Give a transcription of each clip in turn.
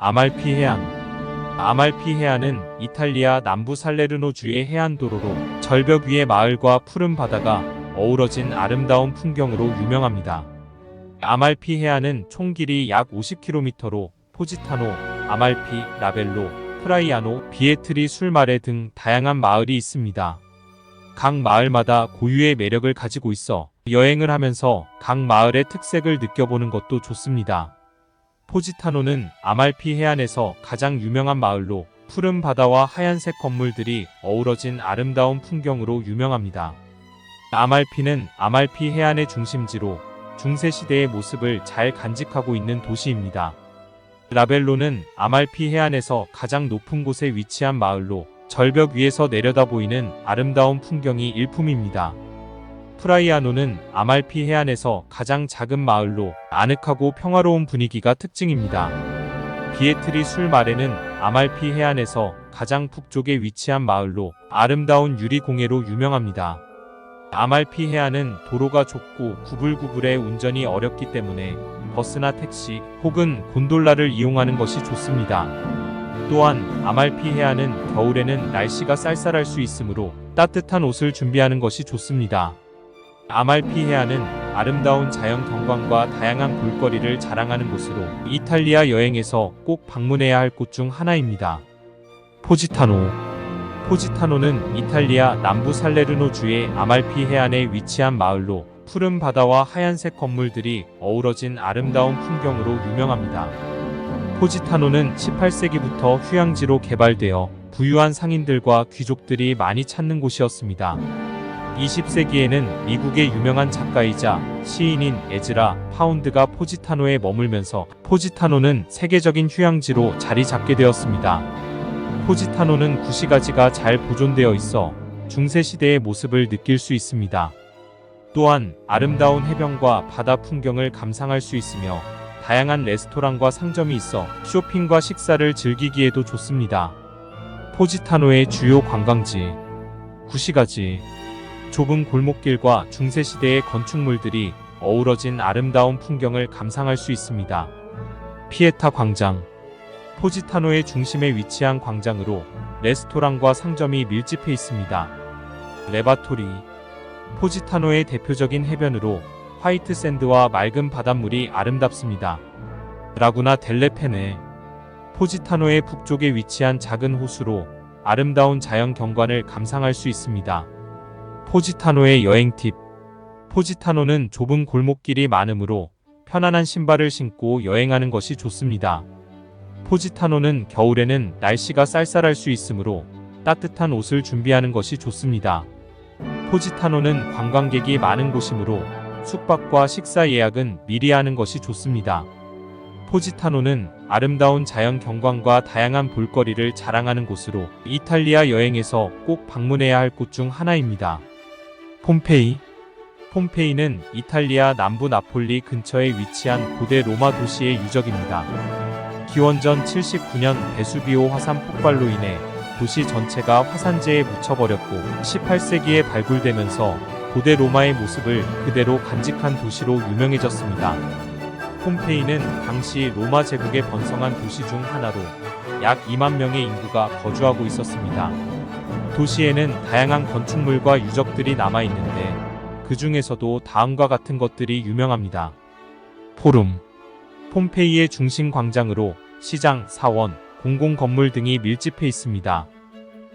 아말피 해안 아말피 해안은 이탈리아 남부 살레르노 주의 해안 도로로 절벽 위의 마을과 푸른 바다가 어우러진 아름다운 풍경으로 유명합니다. 아말피 해안은 총 길이 약 50km로 포지타노, 아말피, 라벨로, 프라이아노, 비에트리 술마레 등 다양한 마을이 있습니다. 각 마을마다 고유의 매력을 가지고 있어 여행을 하면서 각 마을의 특색을 느껴보는 것도 좋습니다. 포지타노는 아말피 해안에서 가장 유명한 마을로 푸른 바다와 하얀색 건물들이 어우러진 아름다운 풍경으로 유명합니다. 아말피는 아말피 해안의 중심지로 중세시대의 모습을 잘 간직하고 있는 도시입니다. 라벨로는 아말피 해안에서 가장 높은 곳에 위치한 마을로 절벽 위에서 내려다 보이는 아름다운 풍경이 일품입니다. 프라이아노는 아말피 해안에서 가장 작은 마을로 아늑하고 평화로운 분위기가 특징입니다. 비에트리 술마레는 아말피 해안에서 가장 북쪽에 위치한 마을로 아름다운 유리공예로 유명합니다. 아말피 해안은 도로가 좁고 구불구불해 운전이 어렵기 때문에 버스나 택시 혹은 곤돌라를 이용하는 것이 좋습니다. 또한 아말피 해안은 겨울에는 날씨가 쌀쌀할 수 있으므로 따뜻한 옷을 준비하는 것이 좋습니다. 아말피 해안은 아름다운 자연 경관과 다양한 볼거리를 자랑하는 곳으로 이탈리아 여행에서 꼭 방문해야 할 곳 중 하나입니다. 포지타노 포지타노는 이탈리아 남부 살레르노 주의 아말피 해안에 위치한 마을로 푸른 바다와 하얀색 건물들이 어우러진 아름다운 풍경으로 유명합니다. 포지타노는 18세기부터 휴양지로 개발되어 부유한 상인들과 귀족들이 많이 찾는 곳이었습니다. 20세기에는 미국의 유명한 작가이자 시인인 에즈라 파운드가 포지타노에 머물면서 포지타노는 세계적인 휴양지로 자리 잡게 되었습니다. 포지타노는 구시가지가 잘 보존되어 있어 중세 시대의 모습을 느낄 수 있습니다. 또한 아름다운 해변과 바다 풍경을 감상할 수 있으며 다양한 레스토랑과 상점이 있어 쇼핑과 식사를 즐기기에도 좋습니다. 포지타노의 주요 관광지 구시가지 좁은 골목길과 중세시대의 건축물들이 어우러진 아름다운 풍경을 감상할 수 있습니다. 피에타 광장 포지타노의 중심에 위치한 광장으로 레스토랑과 상점이 밀집해 있습니다. 레바토리 포지타노의 대표적인 해변으로 화이트 샌드와 맑은 바닷물이 아름답습니다. 라구나 델레페네 포지타노의 북쪽에 위치한 작은 호수로 아름다운 자연 경관을 감상할 수 있습니다. 포지타노의 여행 팁 포지타노는 좁은 골목길이 많으므로 편안한 신발을 신고 여행하는 것이 좋습니다. 포지타노는 겨울에는 날씨가 쌀쌀할 수 있으므로 따뜻한 옷을 준비하는 것이 좋습니다. 포지타노는 관광객이 많은 곳이므로 숙박과 식사 예약은 미리 하는 것이 좋습니다. 포지타노는 아름다운 자연 경관과 다양한 볼거리를 자랑하는 곳으로 이탈리아 여행에서 꼭 방문해야 할 곳 중 하나입니다. 폼페이 폼페이는 이탈리아 남부 나폴리 근처에 위치한 고대 로마 도시의 유적입니다. 기원전 79년 베수비오 화산 폭발로 인해 도시 전체가 화산재에 묻혀버렸고 18세기에 발굴되면서 고대 로마의 모습을 그대로 간직한 도시로 유명해졌습니다. 폼페이는 당시 로마 제국의 번성한 도시 중 하나로 약 2만 명의 인구가 거주하고 있었습니다. 도시에는 다양한 건축물과 유적들이 남아 있는데 그 중에서도 다음과 같은 것들이 유명합니다. 포rum 폼페이의 중심 광장으로 시장, 사원, 공공 건물 등이 밀집해 있습니다.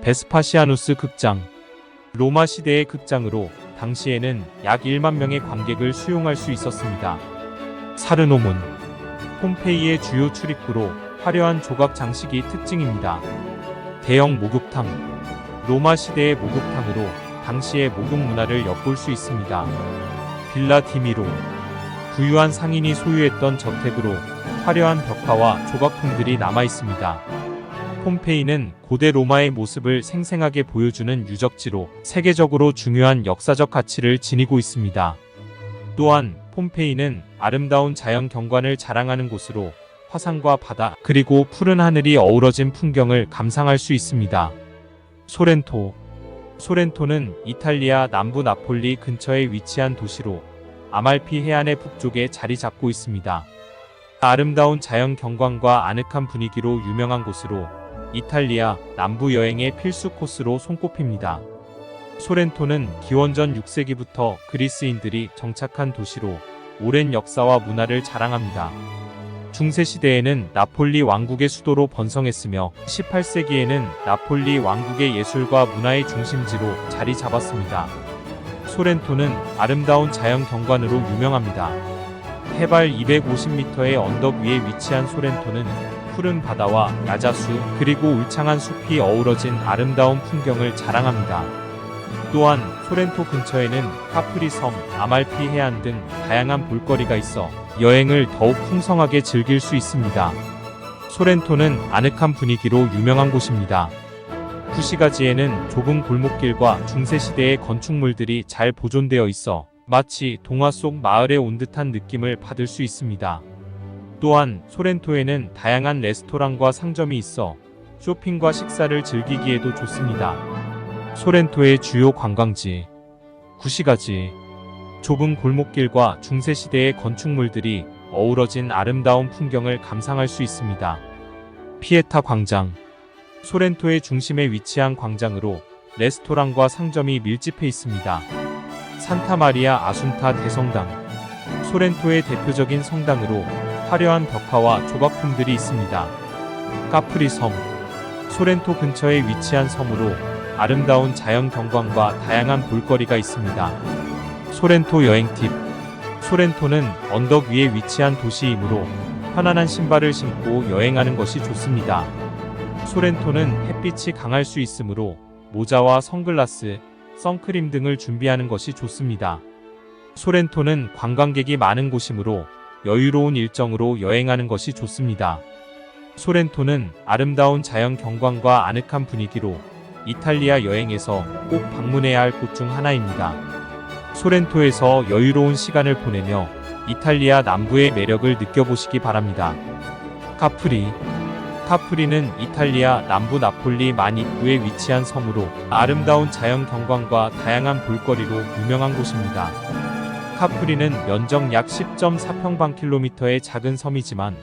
베스파시아누스 극장 로마 시대의 극장으로 당시에는 약 1만 명의 관객을 수용할 수 있었습니다. 사르노문 폼페이의 주요 출입구로 화려한 조각 장식이 특징입니다. 대형 목욕탕 로마 시대의 목욕탕으로 당시의 목욕 문화를 엿볼 수 있습니다. 빌라 디미로 부유한 상인이 소유했던 저택으로 화려한 벽화와 조각품들이 남아 있습니다. 폼페이는 고대 로마의 모습을 생생하게 보여주는 유적지로 세계적으로 중요한 역사적 가치를 지니고 있습니다. 또한 폼페이는 아름다운 자연 경관을 자랑하는 곳으로 화산과 바다 그리고 푸른 하늘이 어우러진 풍경을 감상할 수 있습니다. 소렌토 소렌토는 이탈리아 남부 나폴리 근처에 위치한 도시로 아말피 해안의 북쪽에 자리 잡고 있습니다. 아름다운 자연 경관과 아늑한 분위기로 유명한 곳으로 이탈리아 남부 여행의 필수 코스로 손꼽힙니다. 소렌토는 기원전 6세기부터 그리스인들이 정착한 도시로 오랜 역사와 문화를 자랑합니다. 중세 시대에는 나폴리 왕국의 수도로 번성했으며 18세기에는 나폴리 왕국의 예술과 문화의 중심지로 자리 잡았습니다. 소렌토는 아름다운 자연 경관으로 유명합니다. 해발 250m의 언덕 위에 위치한 소렌토는 푸른 바다와 야자수 그리고 울창한 숲이 어우러진 아름다운 풍경을 자랑합니다. 또한 소렌토 근처에는 카프리 섬, 아말피 해안 등 다양한 볼거리가 있어 여행을 더욱 풍성하게 즐길 수 있습니다. 소렌토는 아늑한 분위기로 유명한 곳입니다. 구시가지에는 좁은 골목길과 중세시대의 건축물들이 잘 보존되어 있어 마치 동화 속 마을에 온 듯한 느낌을 받을 수 있습니다. 또한 소렌토에는 다양한 레스토랑과 상점이 있어 쇼핑과 식사를 즐기기에도 좋습니다. 소렌토의 주요 관광지 구시가지 좁은 골목길과 중세시대의 건축물들이 어우러진 아름다운 풍경을 감상할 수 있습니다. 피에타 광장 소렌토의 중심에 위치한 광장으로 레스토랑과 상점이 밀집해 있습니다. 산타 마리아 아순타 대성당 소렌토의 대표적인 성당으로 화려한 벽화와 조각품들이 있습니다. 카프리 섬 소렌토 근처에 위치한 섬으로 아름다운 자연 경관과 다양한 볼거리가 있습니다. 소렌토 여행 팁 소렌토는 언덕 위에 위치한 도시이므로 편안한 신발을 신고 여행하는 것이 좋습니다. 소렌토는 햇빛이 강할 수 있으므로 모자와 선글라스, 선크림 등을 준비하는 것이 좋습니다. 소렌토는 관광객이 많은 곳이므로 여유로운 일정으로 여행하는 것이 좋습니다. 소렌토는 아름다운 자연 경관과 아늑한 분위기로 이탈리아 여행에서 꼭 방문해야 할 곳 중 하나입니다. 소렌토에서 여유로운 시간을 보내며 이탈리아 남부의 매력을 느껴보시기 바랍니다. 카프리 카프리는 이탈리아 남부 나폴리 만 입구에 위치한 섬으로 아름다운 자연 경관과 다양한 볼거리로 유명한 곳입니다. 카프리는 면적 약 10.4평방킬로미터의 작은 섬이지만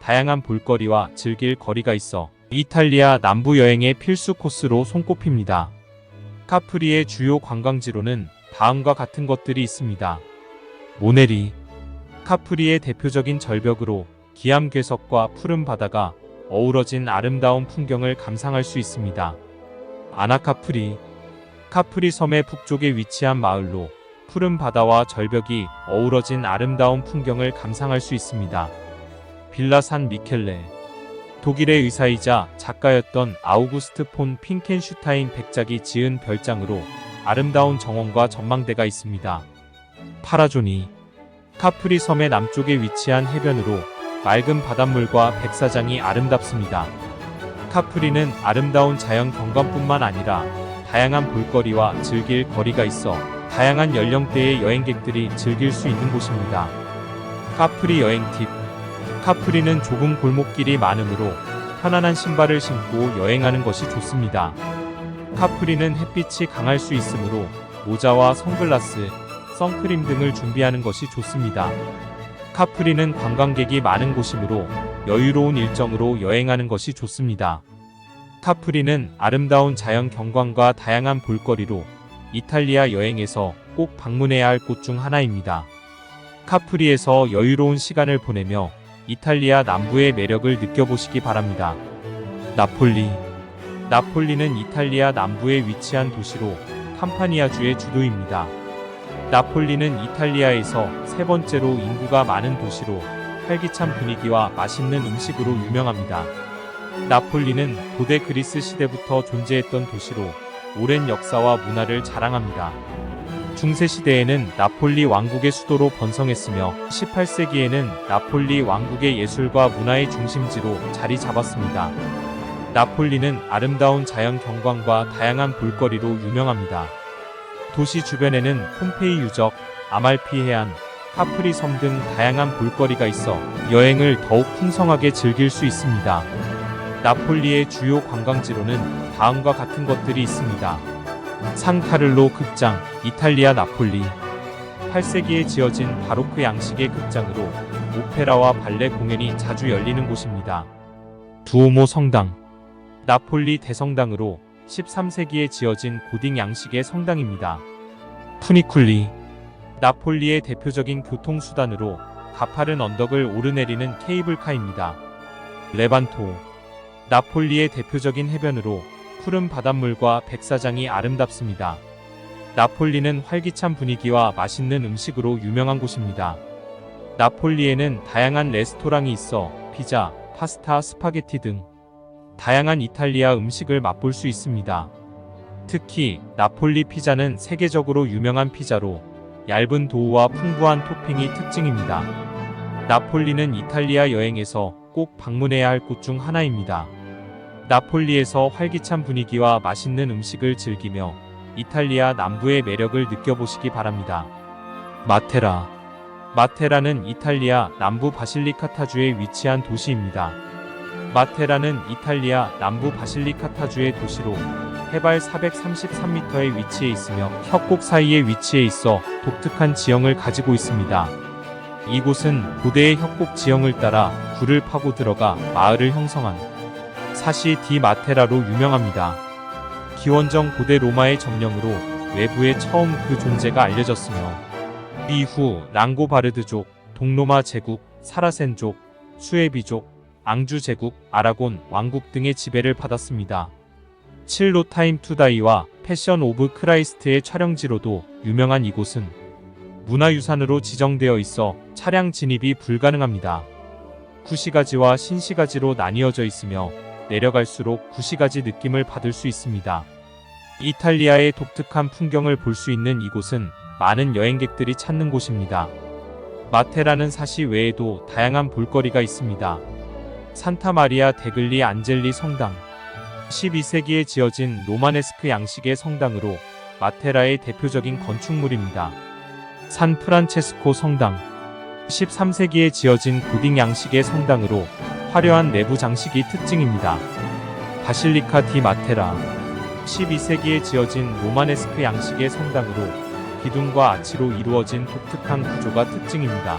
다양한 볼거리와 즐길 거리가 있어 이탈리아 남부 여행의 필수 코스로 손꼽힙니다. 카프리의 주요 관광지로는 다음과 같은 것들이 있습니다. 모네리 카프리의 대표적인 절벽으로 기암 괴석과 푸른 바다가 어우러진 아름다운 풍경을 감상할 수 있습니다. 아나카프리 카프리 섬의 북쪽에 위치한 마을로 푸른 바다와 절벽이 어우러진 아름다운 풍경을 감상할 수 있습니다. 빌라 산 미켈레 독일의 의사이자 작가였던 아우구스트 폰 핑켄슈타인 백작이 지은 별장으로 아름다운 정원과 전망대가 있습니다. 파라조니 카프리 섬의 남쪽에 위치한 해변으로 맑은 바닷물과 백사장이 아름답습니다. 카프리는 아름다운 자연 경관뿐만 아니라 다양한 볼거리와 즐길 거리가 있어 다양한 연령대의 여행객들이 즐길 수 있는 곳입니다. 카프리 여행 팁 카프리는 좁은 골목길이 많으므로 편안한 신발을 신고 여행하는 것이 좋습니다. 카프리는 햇빛이 강할 수 있으므로 모자와 선글라스, 선크림 등을 준비하는 것이 좋습니다. 카프리는 관광객이 많은 곳이므로 여유로운 일정으로 여행하는 것이 좋습니다. 카프리는 아름다운 자연 경관과 다양한 볼거리로 이탈리아 여행에서 꼭 방문해야 할 곳 중 하나입니다. 카프리에서 여유로운 시간을 보내며 이탈리아 남부의 매력을 느껴보시기 바랍니다. 나폴리 나폴리는 이탈리아 남부에 위치한 도시로 캄파니아주의 주도입니다. 나폴리는 이탈리아에서 세 번째로 인구가 많은 도시로 활기찬 분위기와 맛있는 음식으로 유명합니다. 나폴리는 고대 그리스 시대부터 존재했던 도시로 오랜 역사와 문화를 자랑합니다. 중세시대에는 나폴리 왕국의 수도로 번성했으며 18세기에는 나폴리 왕국의 예술과 문화의 중심지로 자리 잡았습니다. 나폴리는 아름다운 자연 경관과 다양한 볼거리로 유명합니다. 도시 주변에는 폼페이 유적, 아말피 해안, 카프리 섬 등 다양한 볼거리가 있어 여행을 더욱 풍성하게 즐길 수 있습니다. 나폴리의 주요 관광지로는 다음과 같은 것들이 있습니다. 산카를로 극장, 이탈리아 나폴리. 8세기에 지어진 바로크 양식의 극장으로 오페라와 발레 공연이 자주 열리는 곳입니다. 두오모 성당 나폴리 대성당으로 13세기에 지어진 고딩 양식의 성당입니다. 푸니쿨리 나폴리의 대표적인 교통수단으로 가파른 언덕을 오르내리는 케이블카입니다. 레반토 나폴리의 대표적인 해변으로 푸른 바닷물과 백사장이 아름답습니다. 나폴리는 활기찬 분위기와 맛있는 음식으로 유명한 곳입니다. 나폴리에는 다양한 레스토랑이 있어 피자, 파스타, 스파게티 등 다양한 이탈리아 음식을 맛볼 수 있습니다. 특히 나폴리 피자는 세계적으로 유명한 피자로 얇은 도우와 풍부한 토핑이 특징입니다. 나폴리는 이탈리아 여행에서 꼭 방문해야 할 곳 중 하나입니다. 나폴리에서 활기찬 분위기와 맛있는 음식을 즐기며 이탈리아 남부의 매력을 느껴보시기 바랍니다. 마테라 마테라는 이탈리아 남부 바실리카타주에 위치한 도시입니다. 마테라는 이탈리아 남부 바실리카타주의 도시로 해발 433m의 위치에 있으며 협곡 사이에 위치해 있어 독특한 지형을 가지고 있습니다. 이곳은 고대의 협곡 지형을 따라 굴을 파고 들어가 마을을 형성한 사시 디 마테라로 유명합니다. 기원전 고대 로마의 점령으로 외부에 처음 그 존재가 알려졌으며 이후 랑고바르드족, 동로마 제국, 사라센족, 수에비족, 앙주 제국, 아라곤 왕국 등의 지배를 받았습니다. 칠로 타임 투다이와 패션 오브 크라이스트의 촬영지로도 유명한 이곳은 문화유산으로 지정되어 있어 차량 진입이 불가능합니다. 구시가지와 신시가지로 나뉘어져 있으며 내려갈수록 구시가지 느낌을 받을 수 있습니다. 이탈리아의 독특한 풍경을 볼 수 있는 이곳은 많은 여행객들이 찾는 곳입니다. 마테라는 사시 외에도 다양한 볼거리가 있습니다. 산타 마리아 데글리 안젤리 성당 12세기에 지어진 로마네스크 양식의 성당으로 마테라의 대표적인 건축물입니다. 산 프란체스코 성당 13세기에 지어진 고딩 양식의 성당으로 화려한 내부 장식이 특징입니다. 바실리카 디 마테라 12세기에 지어진 로마네스크 양식의 성당으로 기둥과 아치로 이루어진 독특한 구조가 특징입니다.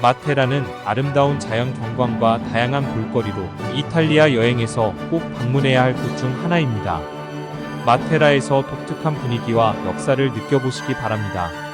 마테라는 아름다운 자연 경관과 다양한 볼거리로 이탈리아 여행에서 꼭 방문해야 할 곳 중 하나입니다. 마테라에서 독특한 분위기와 역사를 느껴보시기 바랍니다.